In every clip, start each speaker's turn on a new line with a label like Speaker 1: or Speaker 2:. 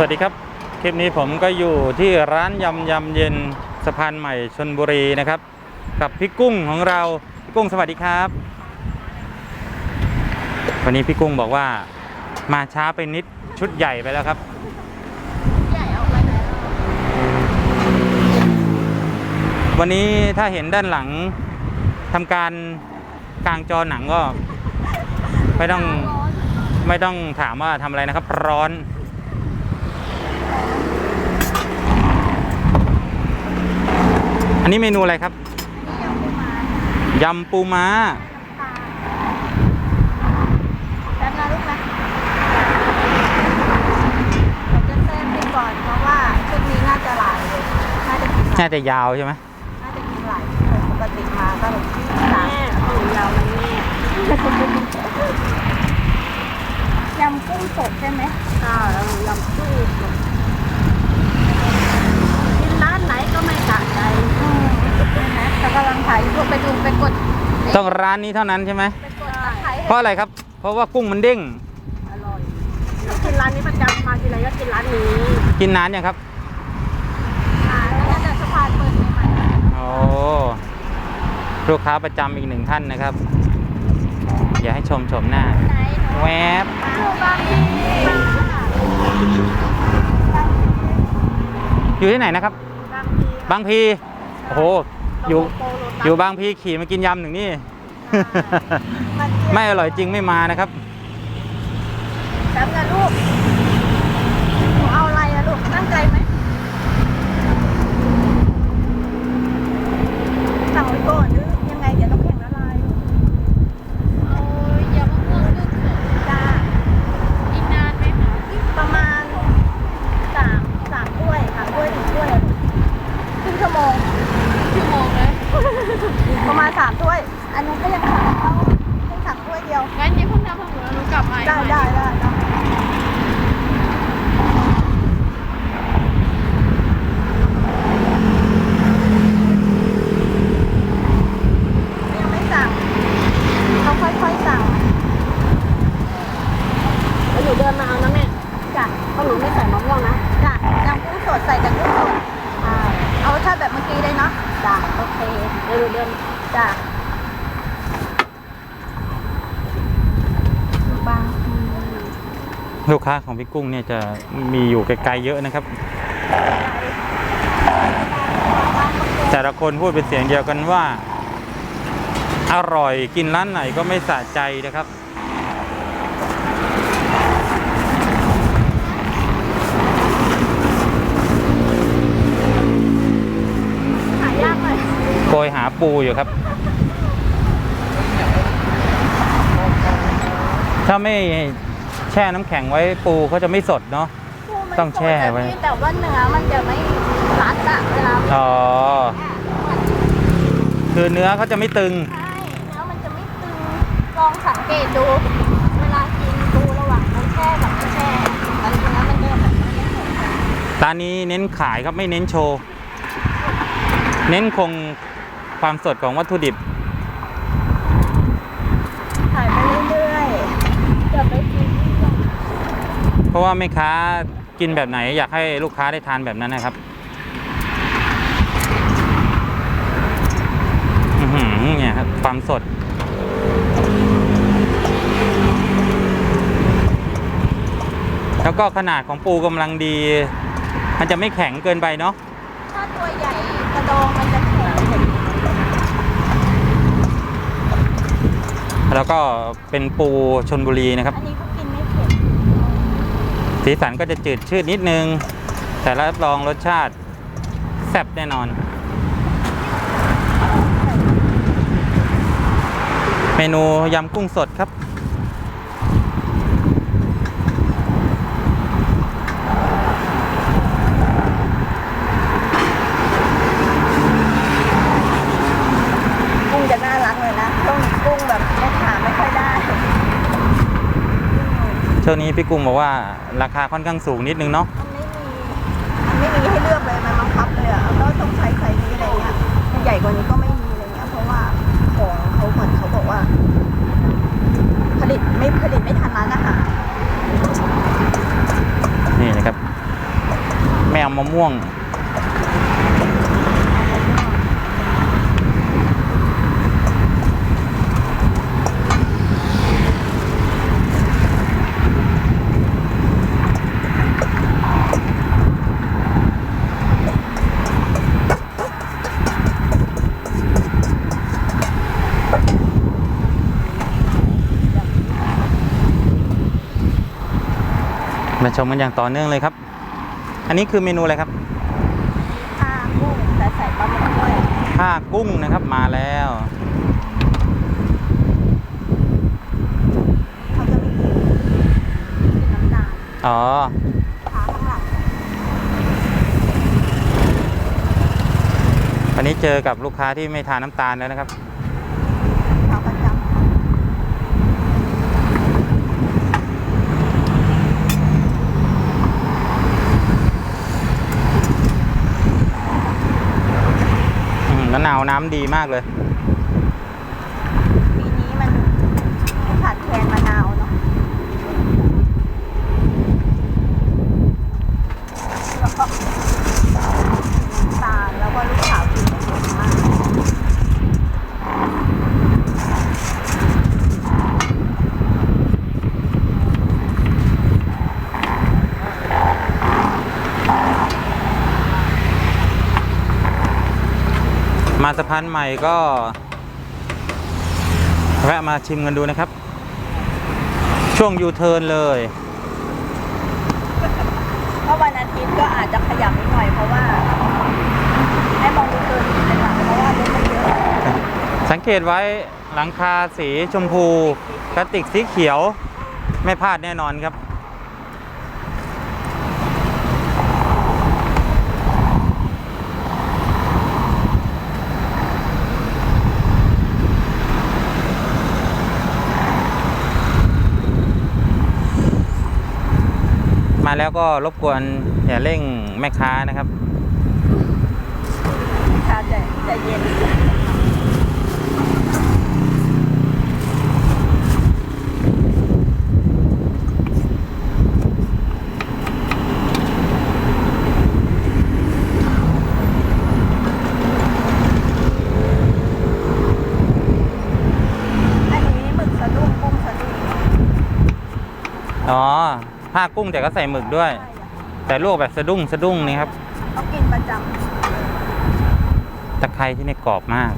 Speaker 1: สวัสดีครับ คลิปนี้ผมก็อยู่ที่ร้านยำยำเย็นสะพานใหม่ชนบุรีนะครับ กับพี่กุ้งของเราพี่กุ้งสวัสดีครับ วันนี้พี่กุ้งบอกว่ามาช้าไปนิดชุดใหญ่ไปแล้วครับ
Speaker 2: วั
Speaker 1: นนี้ถ้าเห็นด้านหลังทำการกลางจอหนังก็ ไม่ต้องไม่ต้องถามว่าทำอะไรนะครับ ร้อน นนี้เมนูอะไรครับ
Speaker 2: นี่ยังปูม้ายำ
Speaker 1: ปูม้า
Speaker 2: น้ำตาลแป๊บนะลูกนะเดี๋ยวจะเส้นไปก่อนเพราะว่าชุดนี้น่าจะหลายเลยน่าจะกินหลาย
Speaker 1: น่าจะยาวใช่ไหม
Speaker 2: น่าจะกินหลายเลยปกติมาก็แบบสาม
Speaker 3: แม่ของเรามันแม่
Speaker 2: ยำกุ้งสดใช่ไหม
Speaker 3: ข้าวแล้วยำตู้กินร้านไหนก็ไม่สะ ใจ
Speaker 2: อืมนะแต่กำลังถ่ายอยู่ไปดูไปกด
Speaker 1: ต้องร้านนี้เท่านั้นใช่ไหม
Speaker 2: ไปกดตะไคร้
Speaker 1: เพราะอะไรครับ เพราะว่ากุ้งมันเด้ง
Speaker 3: อร่อยกินร้านนี้ประจำมาทีไรก็กินร้านนี้
Speaker 1: กินนานยังครับ
Speaker 2: อ่าแล้วแต่สะพานเปิดใหม่
Speaker 1: โอ้ลูกค้าประจำอีกหนึ่งท่านนะครับ อย่าให้ชมชมหน้า
Speaker 2: ๆไหนหนู
Speaker 1: แวบ
Speaker 2: อยู่บางทีบางที
Speaker 1: อยู่ที่ไหนนะครับ
Speaker 3: บางที
Speaker 1: บางพีโอ้โหอยู่อยู่บางพีขี่มากินยำหนึ่งนี่
Speaker 2: มันเที่ยว
Speaker 1: ไม่อร่อยจริงไม่มานะครับ
Speaker 2: แป๊บนะลูก หนูเอาอะไรอะลูก ตั้งใจไหมสั่งไว้ก่อนหรือยังไงเดี๋ยวต้องแข่งละลาย
Speaker 4: เอายำมะม่วงลูกเขือ
Speaker 2: จ้า
Speaker 4: อีกนานไหมคะ
Speaker 2: ประมาณสามสามถ้วยสามถ้วยถึงถ้วยอะครึ่งชั่วโมง
Speaker 4: ชั่วโมงเลย
Speaker 2: ประมาณสามถ้วย อันนู้นก็ยังสั่งเขาเพิ่งสั่งถ้วยเดียว
Speaker 4: งั้นยี่เพิ่งทำของหนูแล้วหนูกลับมาอีก
Speaker 2: ได้
Speaker 4: หน่อย
Speaker 2: ได้ได้ได้ยังไม่สั่งเขาค่อยๆสั่ง
Speaker 3: แล้วหนูเดินมาเอานะแม่
Speaker 2: จ้ะ
Speaker 3: เพราะหนูไม่ใส่มะม่วงนะ
Speaker 2: จ้ะยำกุ้งสดใส่แต่กุ้งสดอ่าเอารสชาติแบบเมื่อกี้เลยเนาะจ้ะโอเค
Speaker 3: เดี๋ยวหนูเดิน
Speaker 2: จ้ะบางที
Speaker 1: ลูกค้าของพี่กุ้งเนี่ยจะมีอยู่ไกลๆเยอะนะครับ แต่ละคนพูดเป็นเสียงเดียวกันว่า อร่อยกินร้านไหนก็ไม่สะใจนะครับ
Speaker 2: หายากหน่อย
Speaker 1: โกยหาปูอยู่ครับ ถ้าไม่ ช่น้ำแข็งไว้ปูเขาจะไม่สดเนาะ
Speaker 2: ปูมัน
Speaker 1: ต้องแช่ไว้
Speaker 2: สดอะพี่แต่ว่าเนื้อมันจะไม่รัดอะเวลา
Speaker 1: อ๋อ คือเนื้อเขาจะไม่ตึง
Speaker 2: ใช่ เนื้อมันจะไม่ตึง ลองสังเกตดู เวลากินปูระหว่างมันแช่กับไม่แช่มันเนื้อมันจะแบบไม่สด
Speaker 1: ร้านนี้เน้นขายครับไม่เน้นโชว์ เน้นคงความสดของวัตถุดิบ
Speaker 2: ถ่ายไปเรื่อยๆจะไปกินที่ก่อน
Speaker 1: เพ ราะว่าแม่ค้ากินแบบไหน อยากให้ลูกค้าได้ทานแบบนั้นนะครับอือหือเนี่ยครับความสด แล้วก็ขนาดของปูกำลังดี มันจะไม่แข็งเกินไปเนาะ
Speaker 2: ถ้าตัวใหญ่กระดองมันจะแข็ง
Speaker 1: แล้วก็เป็นปูชนบุรีนะครับ
Speaker 2: อันนี้ก็กินไม่เผ็ด
Speaker 1: สีสันก็จะจืดชืดนิดนึง แต่รับรองรสชาติแซ่บแน่นอน เมนูยำกุ้งสดครับ
Speaker 2: กุ้งจะน่ารักเลยนะช่วงนี้กุ้งแบบแม่ขาไม่ค่อยได้
Speaker 1: ช่วงนี้พี่กุ้งบอกว่าราคาค่อนข้างสูงนิดนึงเนาะ
Speaker 2: มันไม่มีมันไม่มีให้เลือกเลยมันบังคับเลยอะแล้วต้องใช้ไซส์นี้อะไรเงี้ยใหญ่กว่านี้ก็ไม่มีอะไรเงี้ยเพราะว่าของเขาเหมือนเขาบอกว่า ผลิตไม่ผลิตไม่ทันร้านอาหาร
Speaker 1: นี่นะครับำมะม่วง มาชมกันอย่างต่อเนื่องเลยครับ อันนี้คือเมนูอะไรครับ
Speaker 2: ข้ากุ้งแต่ใส่ปลาหมึกด้วย
Speaker 1: ผ้ากุ้งนะครับมาแล้ว
Speaker 2: เขาจะไม่กินกินน้ำตาล
Speaker 1: อ๋อ
Speaker 2: ขาข้างหลัง
Speaker 1: วันนี้เจอกับลูกค้าที่ไม่ทานน้ำตาลแล้วนะครับ
Speaker 2: เขาประจำ
Speaker 1: อืมมะนาวน้ำดีมากเลย
Speaker 2: ปีนี้มันไม่ขาดแคลนมะนาวเนาะแล้วก็น้ำตาลแล้วก็ลูกสาวกินกันเยอะมาก
Speaker 1: มาสะพานใหม่ก็แวะมาชิมกันดูนะครับ ช่วงยูเทิร์นเลย
Speaker 2: ก็วันอาทิตย์ก็อาจจะขยับนิดหน่อยเพราะว่า ให้มองดูเกินเป็นหลักเพราะว่ารถมันเยอะ
Speaker 1: สังเกตไว้หลังคาสีชมพูพลาสติกสีเขียวไม่พลาดแน่นอนครับ แล้วก็รบกวนอย่าเร่งแม่ค้านะครับ
Speaker 2: ค่ะใจใจเย็นอันนี้หมึกสะดุ้งกุ้งสะดุ้ง
Speaker 1: อ๋อ ผ้ากุ้งแต่ก็ใส่หมึกด้วย แต่ลวกแบบสะดุ้งสะดุ้งนี่ครับ
Speaker 2: เขากินประจ
Speaker 1: ตะไคร้ที่นี่กรอบมาก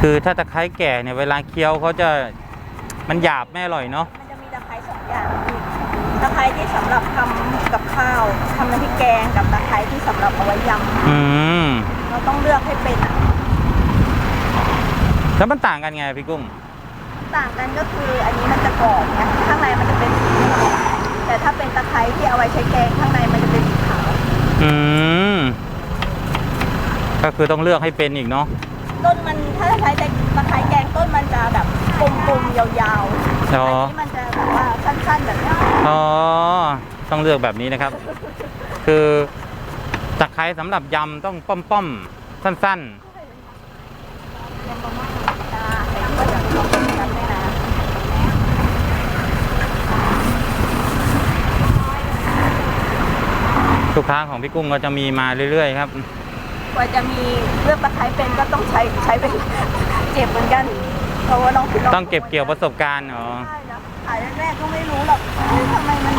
Speaker 1: คือถ้าตะไคร้แก่เนี่ยเวลาเคี้ยวเขาจะมันหยาบไม่อร่อยเนาะ
Speaker 2: มันจะมีตะไคร้สองอย่างตะไคร้ที่สำหรับทำกับข้าวทำน้ำพริกแกงกับตะไคร้ที่สำหรับเอาไว้ย
Speaker 1: อืมำ
Speaker 2: เราต้องเลือกให้เป็นอะ
Speaker 1: แล้วมันต่างกันไงพี่กุ้ง
Speaker 2: ต่างกันก็คืออันนี้มันจะกรอบไงข้างในมันจะเป็นสีเหลืองแต่ถ้าเป็นตะไคร้ที่เอาไว้ใช้แกงข้างในมันจะเป็นสีขาว
Speaker 1: อืม ก็คือต้องเลือกให้เป็นอีกเนาะ
Speaker 2: ต้นมันถ้าใช้ตะไคร้แกงต้นมันจะแบบกลมๆยาวๆ
Speaker 1: อ๋อ
Speaker 2: อันนี้มันจะแบบว่าสั้นๆแบบนี้
Speaker 1: อ๋อ ต้องเลือกแบบนี้นะครับ คือตะไคร้สำหรับยำต้องป้อมๆ สั้น
Speaker 2: อ่าแต่ก็จะมีความกันด้วยนะ
Speaker 1: ๆทุกครั้งของพี่กุ้งก็จะมีมาเรื่อย ๆ ครับ
Speaker 2: กว่าจะมีเลือกตะไคร้เป็นก็ต้องใช้ใช้เป็นเจ็บเหมือนกัน เพราะว่าน้องพี่น้
Speaker 1: ต้องเก็บเกี่ยวประสบการณ์อ๋อ
Speaker 2: ใช่นะขายแรกๆก็ไม่รู้หรอกเฮ้ยทำไมมัน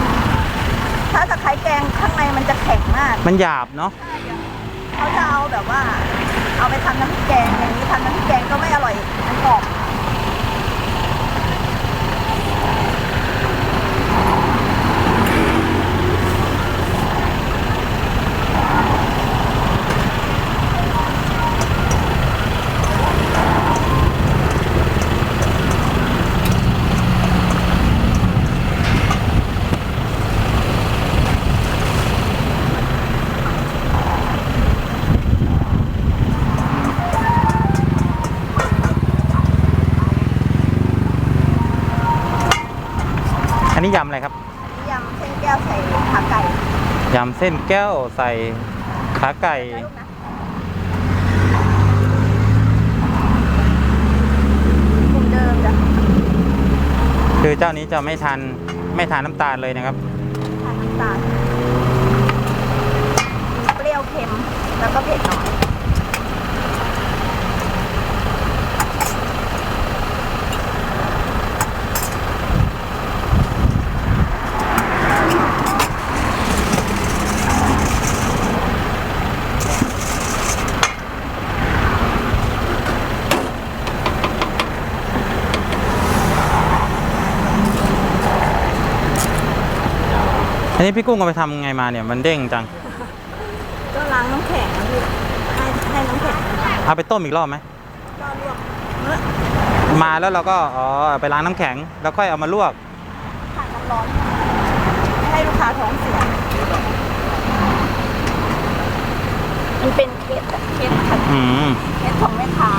Speaker 2: ถ้าตะไคร้แกงข้างในมันจะแข็งมาก
Speaker 1: มันหยาบเนาะ
Speaker 2: เขาจะเอาแบบว่า เอาไปทำน้ำพริกแกงอย่างนี้ทำน้ำพริกแกงก็ไม่อร่อยมันกรอบ
Speaker 1: อันนี้ยำอะไรครับ
Speaker 2: อันนี้ยำเส้นแก้วใส่ขาไก่
Speaker 1: ยำเส้นแก้วใส่ขาไก่
Speaker 2: นะลูกนะกลุ่มเดิมจ้ะ
Speaker 1: คือเจ้านี้จะไม่ทันไม่ทานน้ำตาลเลยนะครับ
Speaker 2: ทานน้ำตาลเปรี้ยวเค็มแล้วก็เผ็ดน้อย
Speaker 1: อันนี้พี่กุ้งเอาไปทำไงมาเนี่ยมันเด้งจัง
Speaker 2: ก็ล้างน้ำแข็งนะพี่ให้ให้น้ำแข็ง
Speaker 1: เอาไปต้มอีกรอบไหม
Speaker 2: ก็ลวกเมื่อ
Speaker 1: มาแล้วเราก็อ๋อไปล้างน้ำแข็ง แล้วค่อยเอามาลวก
Speaker 2: ผ่านน้ำร้อนไม่ให้ลูกค้าท้องเสีย มันเป็นเคสอะเคสขัด
Speaker 1: อืม
Speaker 2: เคสของแม่ค้า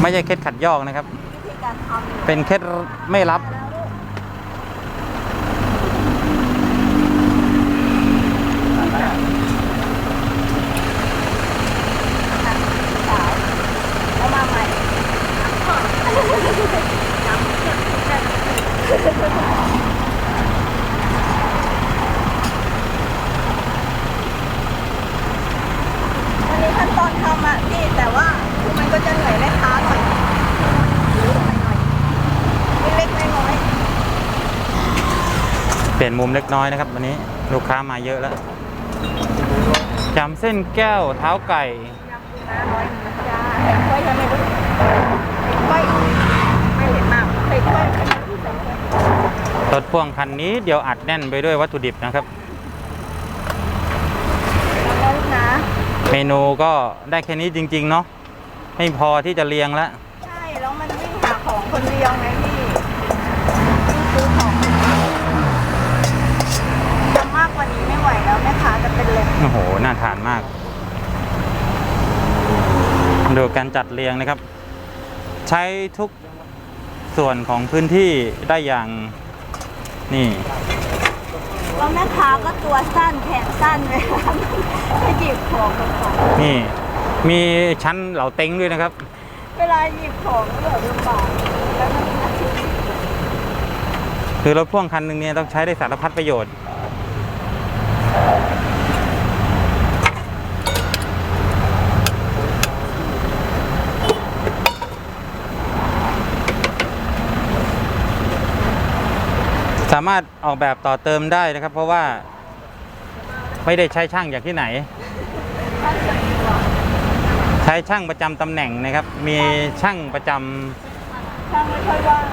Speaker 1: ไม่ใช่เคล็ดขัดยอกนะครับ
Speaker 2: วิธีการทำอยู่
Speaker 1: เป็นเคล็ดไม่รับ
Speaker 2: แล้วมาใหม่อันนี้ขั้นตอนทำอะพี่แต่ว่าคือมันก็จะเหนื่อยแม่ค้าหน่อยเล็กๆน้อย
Speaker 1: เปลี่ยน มุมเล็กน้อยนะครับวันนี้ลูกค้ามาเยอะแล้วจำเส้นแก้วเท้าไก่
Speaker 2: รถ
Speaker 1: พ่วงคันนี้เดี๋ยวอัดแน่นไปด้วยวัตถุดิบนะครับ เมนูก็ได้แค่นี้จริง ๆ เนาะไม่พอที่จะเรียงแล้ว
Speaker 2: ใช่ แล้วมันวิ่งหาของคนเดียวไง เป็นลม
Speaker 1: โอ้โห น่าทานมาก ดูการจัดเรียงนะครับ ใช้ทุกส่วนของพื้นที่ได้อย่างนี่
Speaker 2: แล้วแม่ค้าก็ตัวสั้นแขนสั้นเวลาไปหยิบของมาของ
Speaker 1: นี่ มีชั้นเหล่าเต็งด้วยนะครับ
Speaker 2: เวลาหยิบของก็แบบลำบากแล้วมันมีอาชีพ
Speaker 1: คือรถพ่วงคันหนึ่งเนี่ยต้องใช้ได้สารพัดประโยชน์ สามารถออกแบบต่อเติมได้นะครับ เพราะว่าไม่ได้ใช้ช่างอย่างที่ไหน ใช้ช่างประจำตำแหน่งนะครับ มีช่างประจำ
Speaker 2: ช่างไม่ค่อยว่าง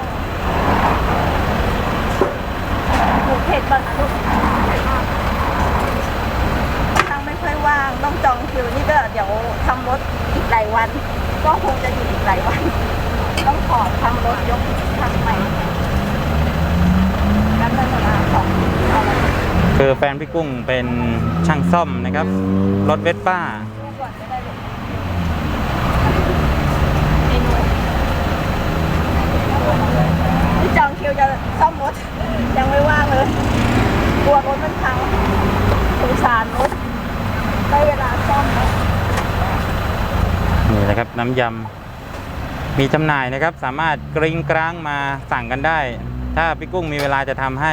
Speaker 2: หมูเผ็ดบ้างนะลูกช่างไม่ค่อยว่างต้องจองคิวนี่ก็เดี๋ยวทำรถอีกหลายวัน ก็คงจะอยู่อีกหลายวัน ต้องขอทำรถยกทางใหม่ แล้วเงินมาของเอาอะไร
Speaker 1: คือแฟนพี่กุ้งเป็นช่างซ่อมนะครับ รถเวสป้า
Speaker 2: ดูก่อนก็ได้ลูกเมนูที่จองคิวจะซ่อมรถ ยังไม่ว่างเลย กลัวรถมันพังสงสารรถได้เวลาซ่อมแล้ว
Speaker 1: นี่นะครับน้ำยำมีจำหน่ายนะครับ สามารถกริ้งกร้างมาสั่งกันได้ ถ้าพี่กุ้งมีเวลาจะทำให้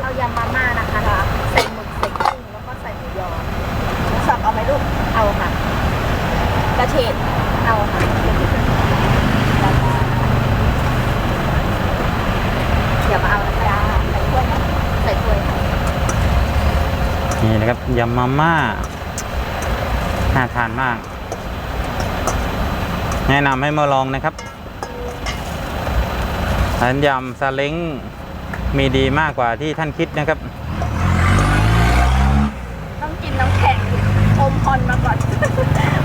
Speaker 2: เอายำมาม่านะคะใส่หมึกใส่กุ้งแล้วก็ใส่หมูยอหมูสับเอาไหมลูกเอาค่ะกระเฉดเอาค่ะเดี๋ยวมาเอานะจ๊ะใส่ถ้วยนะใส่ถ้วยค่ะ
Speaker 1: นี่นะครับยำมาม่าน่าทานมาก แนะนำให้มาลองนะครับ ร้านยำซาเล้งมีดีมากกว่าที่ท่านคิดนะครับ
Speaker 2: ต้องกินน้ำแข็งอมพรมาก่อน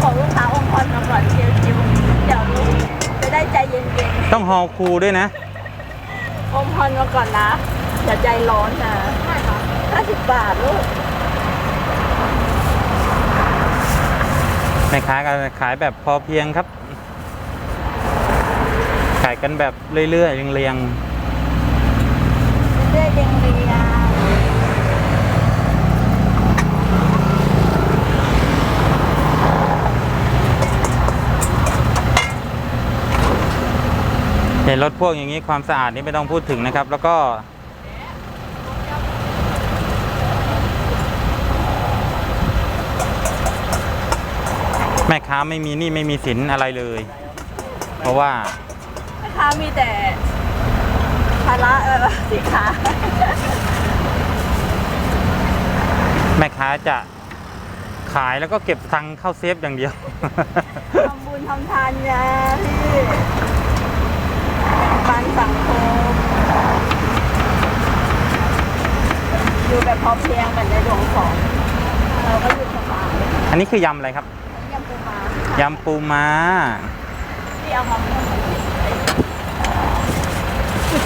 Speaker 2: ของลูกค้าอมพรมาก่อนเชียวจิวเดี๋ยวลูกจะได้ใจเย็น
Speaker 1: ต้องฮอลคูด้วยนะ
Speaker 2: ๆอมพรมาก่อนนะ อย่าใจร้อนนะห้าสิบบาทลูก
Speaker 1: แม่ค้าก็ขายแบบพอเพียงครับขาย กันแบบเรื่อยๆเรียงๆ
Speaker 2: เรื่อยๆเรียงเห็
Speaker 1: นรถพวกอย่างนี้ความสะอาดนี่ไม่ต้องพูดถึงนะครับ แล้วก็แม่ค้าไม่มีนี่ไม่มีสินอะไรเลย เพราะว่า
Speaker 2: แม่ค้ามีแต่ภาระเออสิขา
Speaker 1: แม่ค้าจะขายแล้วก็เก็บตังค์เข้าเซฟอย่างเดียว
Speaker 2: ทำบุญทำทานยาพี่ปันสังคมอยู่แบบพอเพียงเหมือนในหลวงสอง เราก็อยู่สบาย
Speaker 1: อันนี้คือยำอะไรครับ
Speaker 2: ยำปูม้า
Speaker 1: ยำปูม้า
Speaker 2: ที่เอามาม่วง ใส่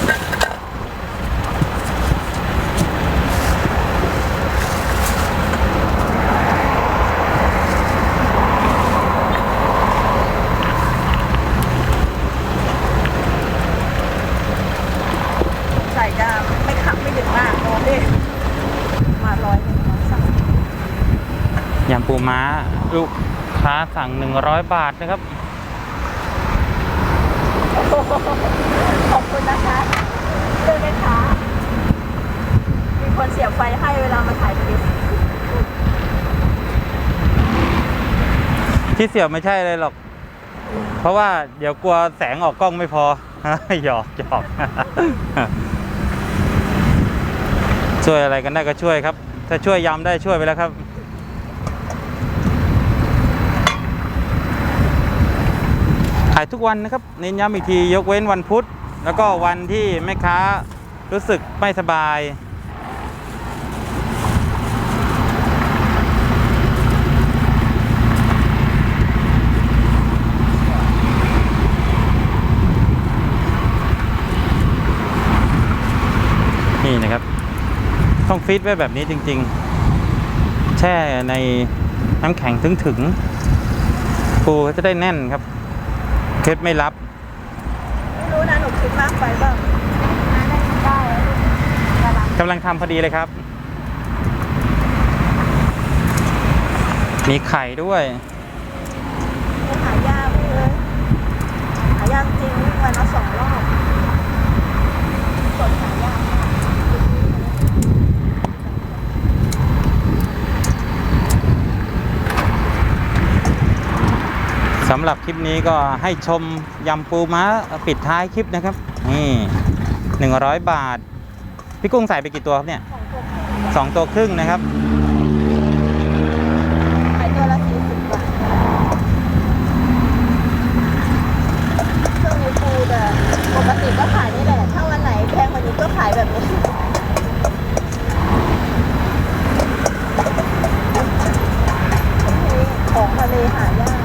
Speaker 2: จะไม่ขับไม่ดึกมากโอเคมาร้อยหนึ่งร้อยสั่ง
Speaker 1: ยำปูม้าลูกค้าสั่ง 100 บาทนะครับ
Speaker 2: ขอบคุณนะคะเรื่องแม่ค้ามีคนเสียบไฟให้เวลามาถ่ายคลิป
Speaker 1: ที่เสียบไม่ใช่เลยหรอก เพราะว่าเดี๋ยวกลัวแสงออกกล้องไม่พอ หยอกหยอกช่วยอะไรกันได้ก็ช่วยครับ ถ้าช่วยยำได้ช่วยไปแล้วครับายทุกวันนะครับเน้นย้ำอีกทียกเว้นวันพุธ แล้วก็วันที่แม่ค้ารู้สึกไม่สบายนี่นะครับ ต้องฟีดไว้แบบนี้จริง ๆ แช่ในน้ำแข็งถึงๆปูก็จะได้แน่นครับ เคล็ดไม่รับ
Speaker 2: ไม่รู้นะหนูคิดมากไปบ้างได้ได้กำลัง
Speaker 1: กำลังทำพอดีเลยครับ มีไข่ด้วย
Speaker 2: หายากเลยหายากจริงวิ่งวันละสองรอบสดหายากมาก
Speaker 1: สำหรับคลิปนี้ก็ให้ชมยำปูม้าปิดท้ายคลิปนะครับ นี่หนึ่งร้อยบาท พี่กุ้งใส่ไปกี่ตัวครับเนี่ยสองตัวครึ่งนะครับ
Speaker 2: ขายตัวละสี่สิบบาทช่วงนี้ปูแต่ปกติก็ขายนี่แหละ ถ้าวันไหนแพงกว่านี้ก็ขายแบบนี้ ของทะเลหายาก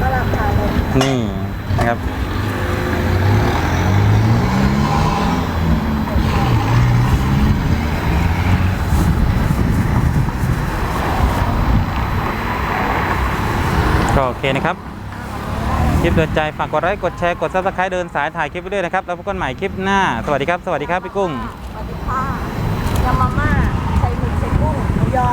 Speaker 2: ก็ราคาเลย
Speaker 1: นี่นะครับ ก็โอเค นะครับคลิปเดินใจฝากกดไลค์กดแชร์กดซับสไครต์เดินสายถ่ายคลิปไปด้วยนะครับแล้วพบกันใหม่คลิปหน้า สวัสดีครับ สวัสดีครับพี่กุ้ง
Speaker 2: สวัสดีค่ะยำมาม่าใส่หมึกใส่กุ้งหมูยอ